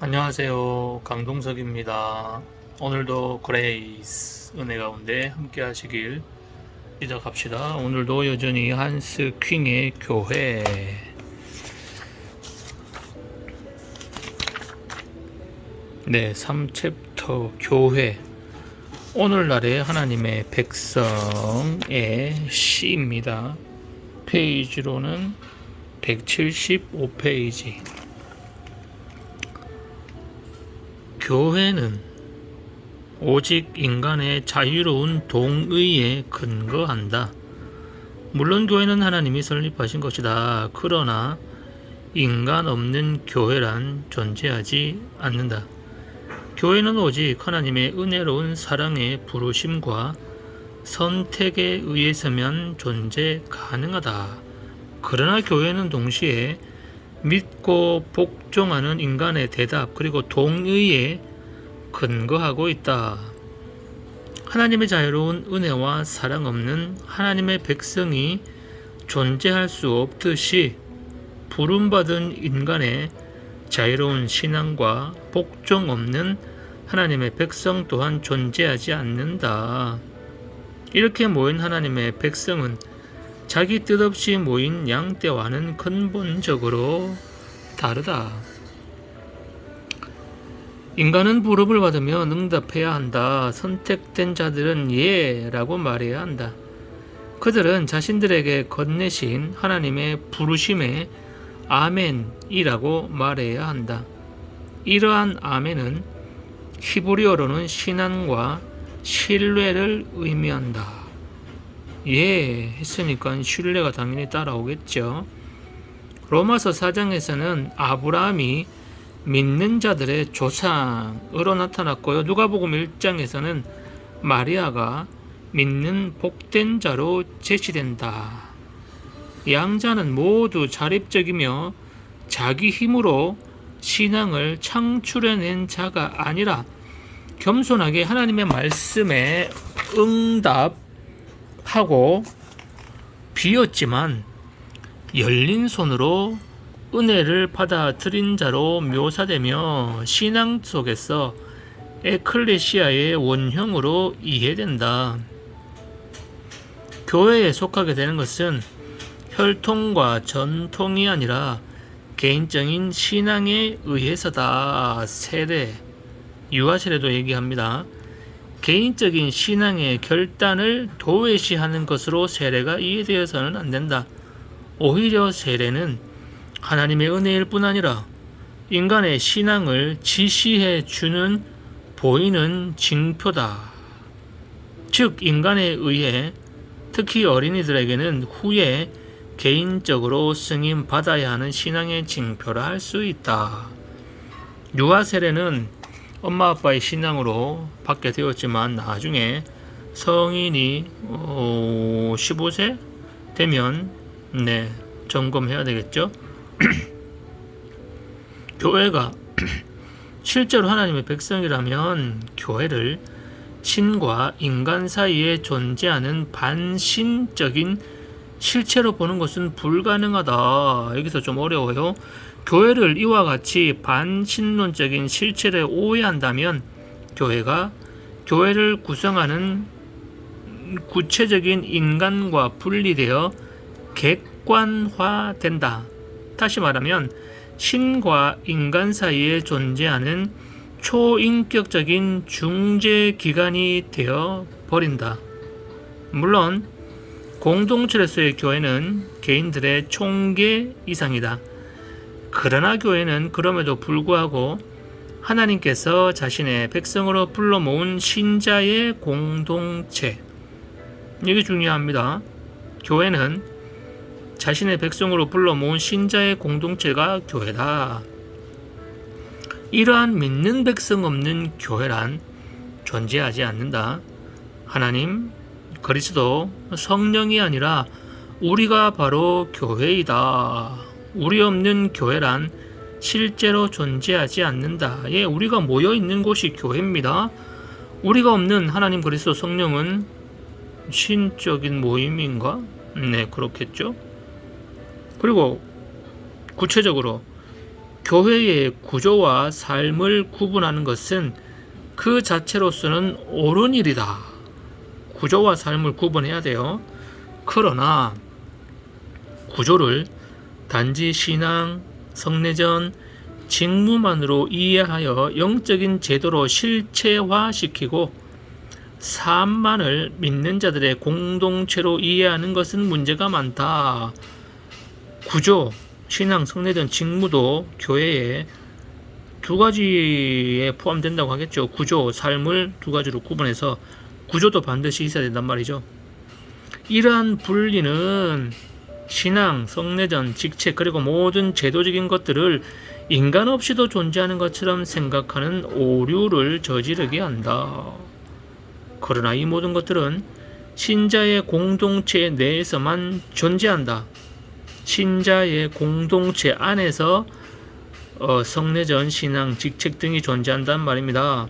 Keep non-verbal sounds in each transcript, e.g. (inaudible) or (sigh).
안녕하세요. 강동석입니다. 오늘도 그레이스 은혜 가운데 함께 하시길 시작합시다. 오늘도 여전히 한스 퀸의 교회. 네, 3챕터 교회. 오늘날의 하나님의 백성의 시입니다. 페이지로는 175페이지. 교회는 오직 인간의 자유로운 동의에 근거한다. 물론 교회는 하나님이 설립하신 것이다. 그러나 인간 없는 교회란 존재하지 않는다. 교회는 오직 하나님의 은혜로운 사랑의 부르심과 선택에 의해서면 존재 가능하다. 그러나 교회는 동시에 믿고 복종하는 인간의 대답 그리고 동의에 근거하고 있다. 하나님의 자유로운 은혜와 사랑 없는 하나님의 백성이 존재할 수 없듯이 부름받은 인간의 자유로운 신앙과 복종 없는 하나님의 백성 또한 존재하지 않는다. 이렇게 모인 하나님의 백성은 자기 뜻 없이 모인 양떼와는 근본적으로 다르다. 인간은 부름을 받으면 응답해야 한다. 선택된 자들은 예 라고 말해야 한다. 그들은 자신들에게 건네신 하나님의 부르심에 아멘이라고 말해야 한다. 이러한 아멘은 히브리어로는 신앙과 신뢰를 의미한다. 예, 했으니까 신뢰가 당연히 따라오겠죠. 로마서 4장에서는 아브라함이 믿는 자들의 조상으로 나타났고요. 누가복음 1장에서는 마리아가 믿는 복된 자로 제시된다. 양자는 모두 자립적이며 자기 힘으로 신앙을 창출해낸 자가 아니라 겸손하게 하나님의 말씀에 응답 하고 비었지만 열린 손으로 은혜를 받아들인 자로 묘사되며 신앙 속에서 에클레시아의 원형으로 이해된다. 교회에 속하게 되는 것은 혈통과 전통이 아니라 개인적인 신앙에 의해서다. 세례, 유아 세례도 얘기합니다. 개인적인 신앙의 결단을 도외시하는 것으로 세례가 이해되어서는 안 된다. 오히려 세례는 하나님의 은혜일 뿐 아니라 인간의 신앙을 지시해 주는 보이는 징표다. 즉, 인간에 의해 특히 어린이들에게는 후에 개인적으로 승인 받아야 하는 신앙의 징표라 할 수 있다. 유아 세례는 엄마 아빠의 신앙으로 받게 되었지만 나중에 성인이 어, 15세 되면 네 점검해야 되겠죠. (clears throat) 교회가 (clears throat) 실제로 하나님의 백성이라면 교회를 신과 인간 사이에 존재하는 반신적인 실체로 보는 것은 불가능하다. 여기서 좀 어려워요. 교회를 이와 같이 반신론적인 실체를 오해한다면 교회가 교회를 구성하는 구체적인 인간과 분리되어 객관화된다. 다시 말하면 신과 인간 사이에 존재하는 초인격적인 중재 기관이 되어 버린다. 물론 공동체로서의 교회는 개인들의 총계 이상이다. 그러나 교회는 그럼에도 불구하고 하나님께서 자신의 백성으로 불러 모은 신자의 공동체. 이게 중요합니다. 교회는 자신의 백성으로 불러 모은 신자의 공동체가 교회다. 이러한 믿는 백성 없는 교회란 존재하지 않는다. 하나님, 그리스도, 성령이 아니라 우리가 바로 교회이다. 우리 없는 교회란 실제로 존재하지 않는다. 예, 우리가 모여 있는 곳이 교회입니다. 우리가 없는 하나님 그리스도 성령은 신적인 모임인가? 네, 그렇겠죠. 그리고 구체적으로 교회의 구조와 삶을 구분하는 것은 그 자체로서는 옳은 일이다. 구조와 삶을 구분해야 돼요. 그러나 구조를 단지 신앙, 성내전, 직무만으로 이해하여 영적인 제도로 실체화시키고 삶만을 믿는 자들의 공동체로 이해하는 것은 문제가 많다. 구조, 신앙, 성내전, 직무도 교회에 두 가지에 포함된다고 하겠죠. 구조, 삶을 두 가지로 구분해서 구조도 반드시 있어야 된단 말이죠. 이러한 분리는 신앙, 성내전, 직책 그리고 모든 제도적인 것들을 인간 없이도 존재하는 것처럼 생각하는 오류를 저지르게 한다. 그러나 이 모든 것들은 신자의 공동체 내에서만 존재한다. 신자의 공동체 안에서 어, 성내전, 신앙, 직책 등이 존재한다는 말입니다.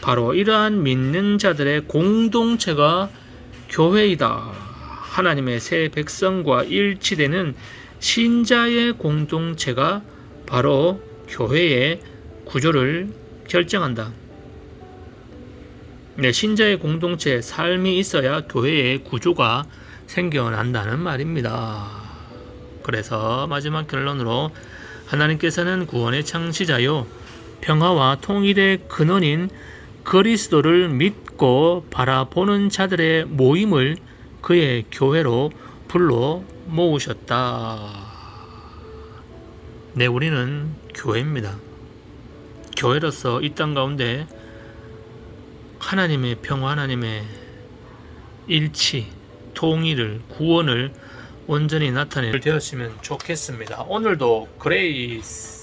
바로 이러한 믿는 자들의 공동체가 교회이다. 하나님의 새 백성과 일치되는 신자의 공동체가 바로 교회의 구조를 결정한다. 네, 신자의 공동체 삶이 있어야 교회의 구조가 생겨난다는 말입니다. 그래서 마지막 결론으로 하나님께서는 구원의 창시자요 평화와 통일의 근원인 그리스도를 믿고 바라보는 자들의 모임을 그의 교회로 불러 모으셨다. 네, 우리는 교회입니다. 교회로서 이 땅 가운데 하나님의 평화, 하나님의 일치, 통일을, 구원을 온전히 나타낼 되었으면 좋겠습니다. 오늘도 그레이스